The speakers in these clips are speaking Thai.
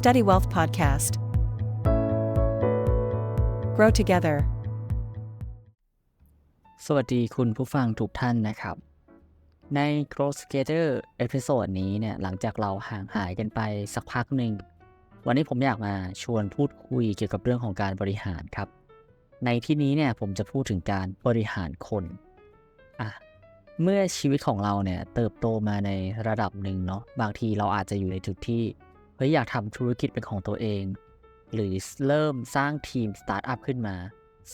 Study Wealth Podcast. Grow together. สวัสดีคุณผู้ฟังทุกท่านนะครับ ใน Growth Together เอพิโซดนี้เนี่ยหลังจากเราห่างหายกันไปสักพักหนึ่ง วันนี้ผมอยากมาชวนพูดคุยเกี่ยวกับเรื่องของการบริหารครับ ในที่นี้เนี่ยผมจะพูดถึงการบริหารคนอะเมื่อชีวิตของเราเนี่ยเติบโตมาในระดับหนึ่งเนาะบางทีเราอาจจะอยู่ในจุดที่ เฮ้ยอยากทำธุรกิจเป็นของตัวเอง หรือเริ่มสร้างทีมสตาร์ทอัพขึ้นมา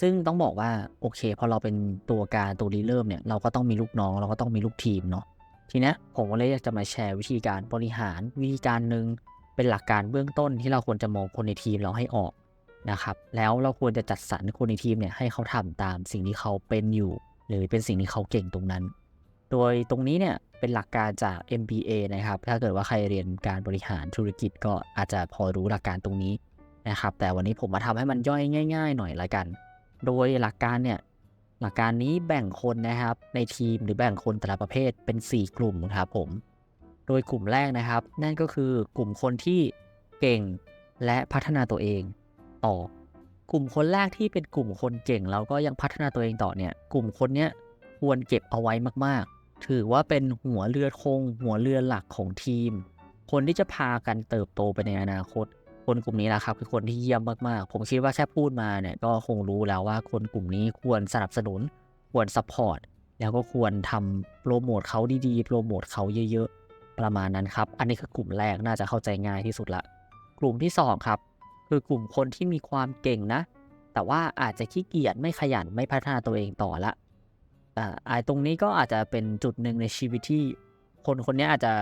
ซึ่งต้องบอกว่าโอเค พอเราเป็นตัวการตัวรีเริ่มเนี่ยเราก็ต้องมีลูกน้องเราก็ต้องมีลูกทีมเนาะทีนี้ผมก็เลยอยากจะมาแชร์วิธีการบริหารวิธีการหนึ่งเป็นหลักการเบื้องต้นที่เราควรจะมองคนในทีมเราให้ออกนะครับแล้วเราควรจะจัดสรรคนในทีมเนี่ยให้เขาทำตามสิ่งที่เขาเป็นอยู่ หรือเป็นสิ่งที่เขาเก่งตรงนั้น โดยตรงนี้เนี่ยเป็นหลักการจาก MBA นะครับ ถ้าเกิดว่าใครเรียนการบริหารธุรกิจก็อาจจะพอรู้หลักการตรงนี้นะครับ แต่วันนี้ผมมาทำให้มันย่อยง่าย ๆ หน่อยละกัน โดยหลักการเนี่ยหลักการนี้แบ่งคนนะครับในทีมหรือแบ่งคนแต่ละประเภทเป็น 4 กลุ่มครับผม โดยกลุ่มแรกนะครับ นั่นก็คือกลุ่มคนที่เก่งและพัฒนาตัวเองต่อกลุ่มคนแรกที่เป็นกลุ่มคนเก่งแล้วก็ยังพัฒนาตัวเองต่อเนี่ย กลุ่มคนเนี้ยควรเก็บเอาไว้มากๆ ถือว่าเป็นหัวเรือธงหัวเรือหลักของทีม คนที่จะพากันเติบโตไปในอนาคต คนกลุ่มนี้นะครับคือคนที่เยี่ยมมากๆ ผมคิดว่าแค่พูดมาเนี่ยก็คงรู้แล้วว่าคนกลุ่มนี้ควรสนับสนุน ควรซัพพอร์ตแล้วก็ควรทำโปรโมทเขาดีๆ โปรโมทเขาเยอะๆ ประมาณนั้นครับ อันนี้คือกลุ่มแรกน่าจะเข้าใจง่ายที่สุดละ กลุ่มที่สองครับคือกลุ่มคนที่มีความเก่งนะ แต่ว่าอาจจะขี้เกียจไม่ขยันไม่พัฒนาตัวเองต่อละ อ่าไอตรงนี้ก็อาจจะเป็นจุดหนึ่งในชีวิตที่คนคนนี้อาจจะ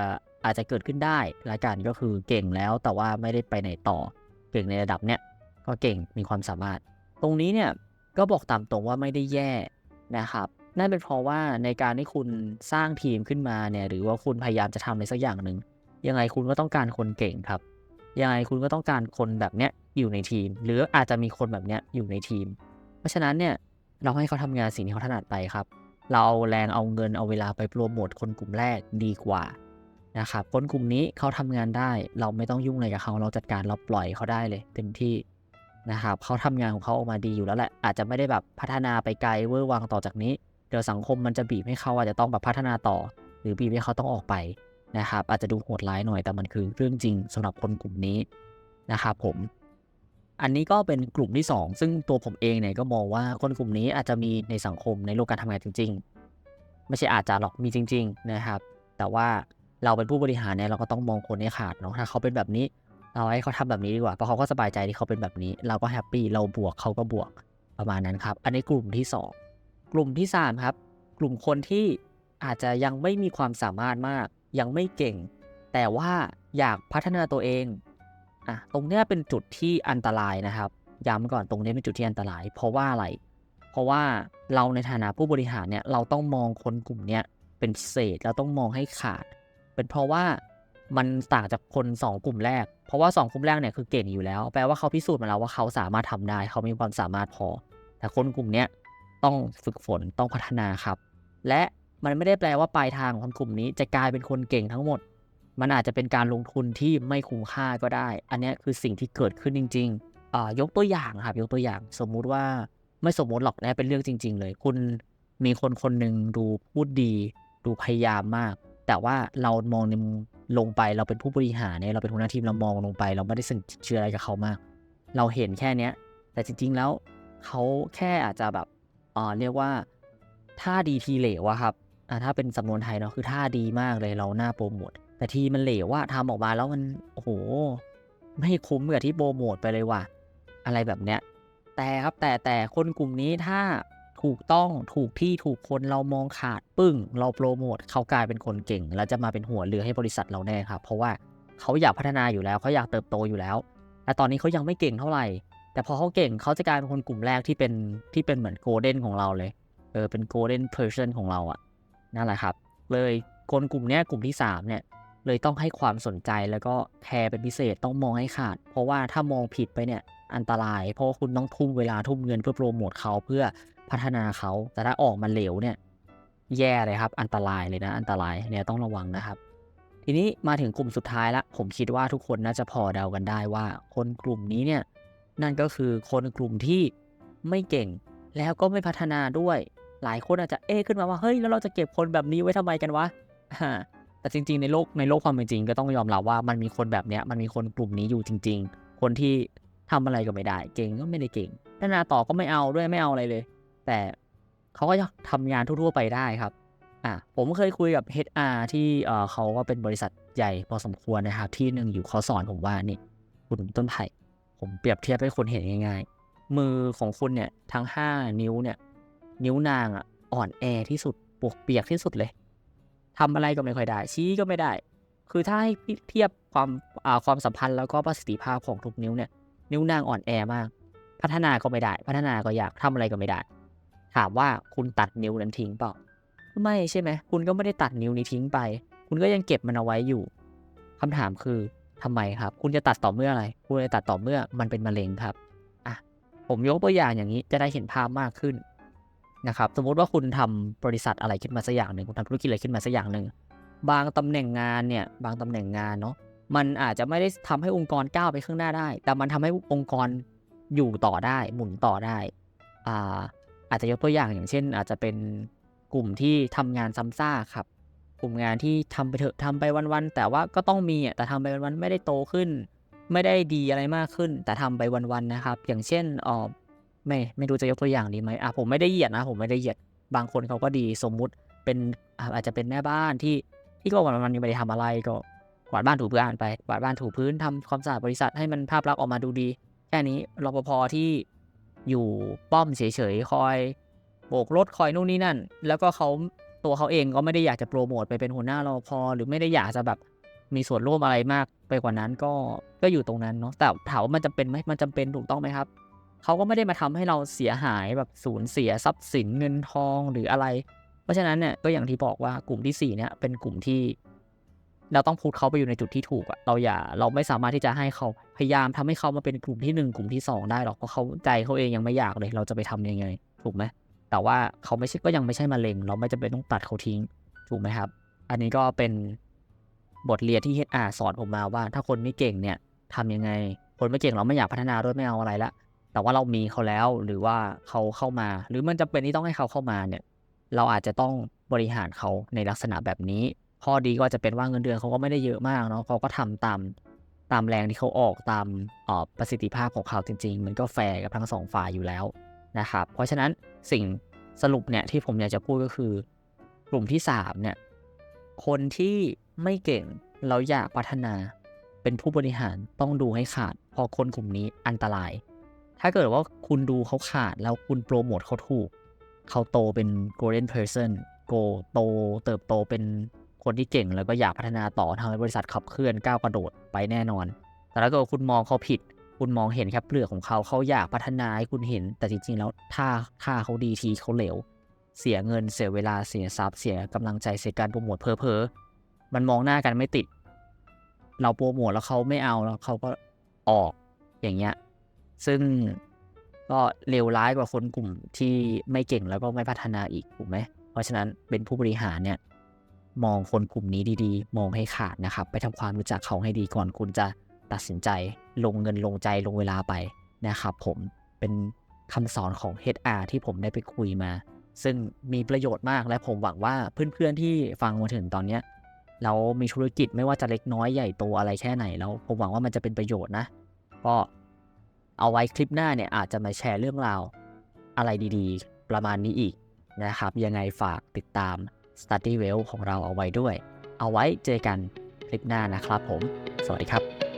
อาจจะเกิดขึ้นได้ละกันก็คือเก่งแล้วแต่ว่าไม่ได้ไปไหนต่อ เก่งในระดับเนี้ยก็เก่งมีความสามารถ ตรงนี้เนี่ยก็บอกตามตรงว่าไม่ได้แย่นะครับนั่นเป็นเพราะว่าในการที่คุณสร้างทีมขึ้นมาเนี่ยหรือว่าคุณพยายามจะทำอะไรสักอย่างหนึ่งยังไงคุณก็ต้องการคนเก่งครับยังไงคุณก็ต้องการคนแบบเนี้ยอยู่ในทีม หรืออาจจะมีคนแบบเนี้ยอยู่ในทีม เพราะฉะนั้นเนี่ยเราให้เขาทำงานสิ่งที่เขาถนัดไปครับ เราเอาแรงเอาเงินเอาเวลาไปโปรโมทคนกลุ่มแรกดีกว่านะครับคนกลุ่มนี้เขาทำงานได้ เราไม่ต้องยุ่งอะไรกับเขาเราจัดการเราปล่อยเขาได้เลย เต็มที่นะครับเขาทำงานของเขาออกมาดีอยู่แล้วแหละอาจจะไม่ได้แบบพัฒนาไปไกลเวอร์วังต่อจากนี้ เดี๋ยวสังคมมันจะบีบให้เขาอาจจะต้องแบบพัฒนาต่อ หรือบีบให้เขาต้องออกไปนะครับอาจจะดูโหดร้ายหน่อยแต่มันคือเรื่องจริงสำหรับคนกลุ่มนี้นะครับผม อันนี้ก็เป็นกลุ่มที่ 2 ซึ่งตัวผมเองเนี่ยก็มองว่าคนกลุ่มนี้อาจจะมีในสังคมในโลกการทำงานจริง ๆ ไม่ใช่อาจจะหรอกมีจริง ๆ นะครับ แต่ว่าเราเป็นผู้บริหารเนี่ยเราก็ต้องมองคนให้ขาดเนาะถ้าเขาเป็นแบบนี้เราให้เขาทำแบบนี้ดีกว่าเพราะเขาก็สบายใจที่เขาเป็นแบบนี้ เราก็แฮปปี้เราบวกเขาก็บวกประมาณนั้นครับ อันนี้กลุ่มที่ 2 กลุ่มที่3ครับ กลุ่มคนที่อาจจะยังไม่มีความสามารถมาก ยังไม่เก่ง แต่ว่าอยากพัฒนาตัวเอง อะตรงเนี้ยเป็นจุดที่อันตรายนะครับ ย้ำก่อนตรงนี้เป็นจุดที่อันตราย เพราะว่าอะไร เพราะว่าเราในฐานะผู้บริหารเนี่ยเราต้องมองคนกลุ่มเนี้ยเป็นพิเศษเราต้องมองให้ขาด เป็นเพราะว่ามันต่างจากคน 2 กลุ่มแรก เพราะว่า 2 กลุ่มแรกเนี่ยคือเก่งอยู่แล้ว แปลว่าเขาพิสูจน์มาแล้วว่าเขาสามารถทำได้ เขามีความสามารถพอ แต่คนกลุ่มเนี้ยต้องฝึกฝนต้องพัฒนาครับ และมันไม่ได้แปลว่าปลายทางของคนกลุ่มนี้จะกลายเป็นคนเก่งทั้งหมด มันอาจจะเป็นการลงทุนที่ไม่คุ้มค่าก็ได้ อันนี้คือสิ่งที่เกิดขึ้นจริงๆยกตัวอย่างครับยกตัวอย่างสมมุติว่าไม่สมมติหรอกนะเป็นเรื่องจริง ๆ เลย คุณมีคนคนหนึ่งดูพูดดี ดูพยายามมาก แต่ว่าเรามองในลงไปเราเป็นผู้บริหารเนี่ยเราเป็นหัวหน้าทีมเรามองลงไป เราไม่ได้สนิทเชื่ออะไรกับเขามาก เราเห็นแค่เนี้ย แต่จริง ๆแล้วเขาแค่อาจจะแบบอ่าเรียกว่าท่าดีทีเหลวอะครับอ่าถ้าเป็นสำนวนไทยเนาะคือท่าดีมากเลยเราหน้าโปรโมท แต่ทีมันเหลวว่าทำออกมาแล้วมันโอ้โห ไม่คุ้มกับที่โปรโมทไปเลยว่ะ อะไรแบบเนี้ย แต่ครับแต่แต่คนกลุ่มนี้ถ้าถูกต้องถูกที่ถูกคนเรามองขาดปึ้ง เราโปรโมทเขากลายเป็นคนเก่ง แล้วจะมาเป็นหัวเรือให้บริษัทเราแน่ครับ เพราะว่าเขาอยากพัฒนาอยู่แล้วเขาอยากเติบโตอยู่แล้ว แต่ตอนนี้เขายังไม่เก่งเท่าไหร่ แต่พอเขาเก่งเขาจะกลายเป็นคนกลุ่มแรกที่เป็นที่เป็นเหมือนโกลเด้นของเราเลยเออเป็นโกลเด้นเพอร์เซนของเราอะนั่นแหละครับ เลยคนกลุ่มเนี้ยกลุ่มที่3เนี่ย เลยต้องให้ความสนใจแล้วก็แคร์เป็นพิเศษต้องมองให้ขาด เพราะว่าถ้ามองผิดไปเนี่ยอันตราย เพราะว่าคุณต้องทุ่มเวลาทุ่มเงินเพื่อโปรโมทเขาเพื่อพัฒนาเขา แต่ถ้าออกมาเหลวเนี่ย แย่เลยครับ อันตรายเลยนะ อันตรายเนี่ยต้องระวังนะครับ ทีนี้มาถึงกลุ่มสุดท้ายละผมคิดว่าทุกคนน่าจะพอเดากันได้ว่า คนกลุ่มนี้เนี่ยนั่นก็คือคนกลุ่มที่ไม่เก่ง แล้วก็ไม่พัฒนาด้วย หลายคนอาจจะเอ๊ขึ้นมาว่าเฮ้ยแล้วเราจะเก็บคนแบบนี้ไว้ทำไมกันวะ แต่จริง ๆ ในโลกในโลกความเป็นจริง ก็ต้องยอมรับว่ามันมีคนแบบเนี้ยมันมีคนกลุ่มนี้อยู่จริง ๆ คนที่ทำอะไรก็ไม่ได้ เก่งก็ไม่ได้เก่งพัฒนาต่อก็ไม่เอาด้วยไม่เอาอะไรเลย แต่เขาก็ยังทำงานทั่วๆไปได้ครับอะผมเคยคุยกับ HR ที่เออเขาก็เป็นบริษัทใหญ่พอสมควรนะครับ ที่หนึ่งอยู่เขาสอนผมว่านี่คุณต้นไผ่ผมเปรียบเทียบให้คนเห็นง่ายๆ มือของคุณเนี่ยทั้ง 5 นิ้วเนี่ยนิ้วนางอะอ่อนแอที่สุดปวกเปียกที่สุดเลย ทำอะไรก็ไม่ค่อยได้ ชี้ก็ไม่ได้ คือถ้าให้เทียบความความสัมพันธ์แล้วก็ประสิทธิภาพของทุกนิ้วเนี่ย นิ้วนางอ่อนแอมาก พัฒนาก็ไม่ได้ พัฒนาก็อยากทำอะไรก็ไม่ได้ ถามว่าคุณตัดนิ้วนั้นทิ้งเปล่า ไม่ใช่ไหม คุณก็ไม่ได้ตัดนิ้วนี้ทิ้งไป คุณก็ยังเก็บมันเอาไว้อยู่คำถามคือทำไมครับ คุณจะตัดต่อเมื่ออะไร คุณจะตัดต่อเมื่อมันเป็นมะเร็งครับ อะ ผมยกตัวอย่างอย่างนี้จะได้เห็นภาพมากขึ้น นะครับสมมุติว่าคุณทำบริษัทอะไรขึ้นมาสักอย่างหนึ่งคุณทำธุรกิจอะไรขึ้นมาสักอย่างหนึ่งบางตำแหน่งงานเนี่ยบางตำแหน่งงานเนาะมันอาจจะไม่ได้ทำให้องค์กรก้าวไปข้างหน้าได้ แต่มันทำให้องค์กรอยู่ต่อได้ หมุนต่อได้อ่าอาจจะยกตัวอย่างอย่างเช่น อาจจะเป็นกลุ่มที่ทำงานซ้ำซากครับ กลุ่มงานที่ทำไปเถอะทำไปวันๆแต่ว่าก็ต้องมีอะแต่ทำไปวันๆไม่ได้โตขึ้น ไม่ได้ดีอะไรมากขึ้น แต่ทำไปวันๆนะครับ อย่างเช่นออ ไม่ไม่รู้จะยกตัวอย่างดีไหมอะผมไม่ได้เหยียดนะ ผมไม่ได้เหยียดบางคนเขาก็ดีสมมุติเป็นอาจจะเป็นแม่บ้านที่ที่ก็วันๆยังไม่ได้ทำอะไรก็กวาดบ้านถูพื้นไปกวาดบ้านถูพื้นทำความสะอาดบริษัทให้มันภาพลักษณ์ออกมาดูดี แค่นี้รปภที่อยู่ป้อมเฉยๆคอยโบกรถคอยนู่นนี่นั่น แล้วก็เขาตัวเขาเองก็ไม่ได้อยากจะโปรโมทไปเป็นหัวหน้ารอพอหรือไม่ได้อยากจะแบบมีส่วนร่วมอะไรมากไปกว่านั้นก็ก็อยู่ตรงนั้นเนาะแต่ถามว่ามันจำเป็นไหมมันจำเป็นถูกต้องไหมครับ เขาก็ไม่ได้มาทำให้เราเสียหายแบบสูญเสียทรัพย์สินเงินทองหรืออะไร เพราะฉะนั้นเนี่ยก็อย่างที่บอกว่ากลุ่มที่สี่เนี่ยเป็นกลุ่มที่ เราต้องพูดเขาไปอยู่ในจุดที่ถูกอะเราอย่าเราไม่สามารถที่จะให้เขาพยายามทำให้เขามาเป็นกลุ่มที่หนึ่งกลุ่มที่สองได้หรอกเพราะเขาใจเขาเองยังไม่อยากเลย เราจะไปทำยังไง ถูกไหมแต่ว่าเขาไม่ใช่ก็ยังไม่ใช่มะเร็ง เราไม่จำเป็นต้องตัดเขาทิ้ง ถูกไหมครับ อันนี้ก็เป็นบทเรียนที่ HR สอนผมมาว่า ถ้าคนไม่เก่งเนี่ยทำยังไง คนไม่เก่งเราไม่อยากพัฒนาด้วยไม่เอาอะไรละ แต่ว่าเรามีเขาแล้วหรือว่าเขาเข้ามา หรือมันจำเป็นที่ต้องให้เขาเข้ามาเนี่ยเราอาจจะต้องบริหารเขาในลักษณะแบบนี้ ข้อดีก็จะเป็นว่าเงินเดือนเขาก็ไม่ได้เยอะมากเนาะเขาก็ทำตามตามแรงที่เขาออกตามออประสิทธิภาพของเขาจริง ๆ มันก็แฟร์กับทั้งสองฝ่ายอยู่แล้วนะครับเพราะฉะนั้นสิ่งสรุปเนี่ยที่ผมอยากจะพูดก็คือกลุ่มที่3เนี่ยคนที่ไม่เก่งเราอยากพัฒนาเป็นผู้บริหารต้องดูให้ขาด พอคนกลุ่มนี้อันตราย ถ้าเกิดว่าคุณดูเขาขาดแล้วคุณโปรโมทเขาถูก เขาโตเป็น golden person โกโตเติบโตเป็นคนที่เก่งแล้วก็อยากพัฒนาต่อทำให้บริษัทขับเคลื่อนก้าวกระโดดไปแน่นอน แต่ถ้าเกิดคุณมองเขาผิด คุณมองเห็นแค่เปลือกของเขาเขาอยากพัฒนาให้คุณเห็น แต่จริงๆแล้วถ้าค่าเขาดีทีเขาเหลว เสียเงินเสียเวลาเสียทรัพย์เสียกำลังใจเสียการโปรโมทเพอเพอมันมองหน้ากันไม่ติด เราโปรโมทแล้วเขาไม่เอาแล้วเขาก็ออกอย่างเงี้ย ซึ่งก็เลวร้ายกว่าคนกลุ่มที่ไม่เก่งแล้วก็ไม่พัฒนาอีกถูกไหม เพราะฉะนั้นเป็นผู้บริหารเนี่ยมองคนกลุ่มนี้ดีๆ มองให้ขาดนะครับ ไปทำความรู้จักเขาให้ดีก่อนคุณจะตัดสินใจลงเงินลงใจลงเวลาไปนะครับผมเป็นคำสอนของ HR ที่ผมได้ไปคุยมา ซึ่งมีประโยชน์มากและผมหวังว่าเพื่อนๆที่ฟังมาถึงตอนเนี้ยแล้วมีธุรกิจไม่ว่าจะเล็กน้อยใหญ่โตอะไรแค่ไหนแล้ว ผมหวังว่ามันจะเป็นประโยชน์นะ ก็ เอาไว้คลิปหน้าเนี่ยอาจจะมาแชร์เรื่องราวอะไรดีๆ ประมาณนี้อีกนะครับ ยังไงฝากติดตาม Study Well ของเราเอาไว้ด้วย เอาไว้เจอกันคลิปหน้านะครับผม สวัสดีครับ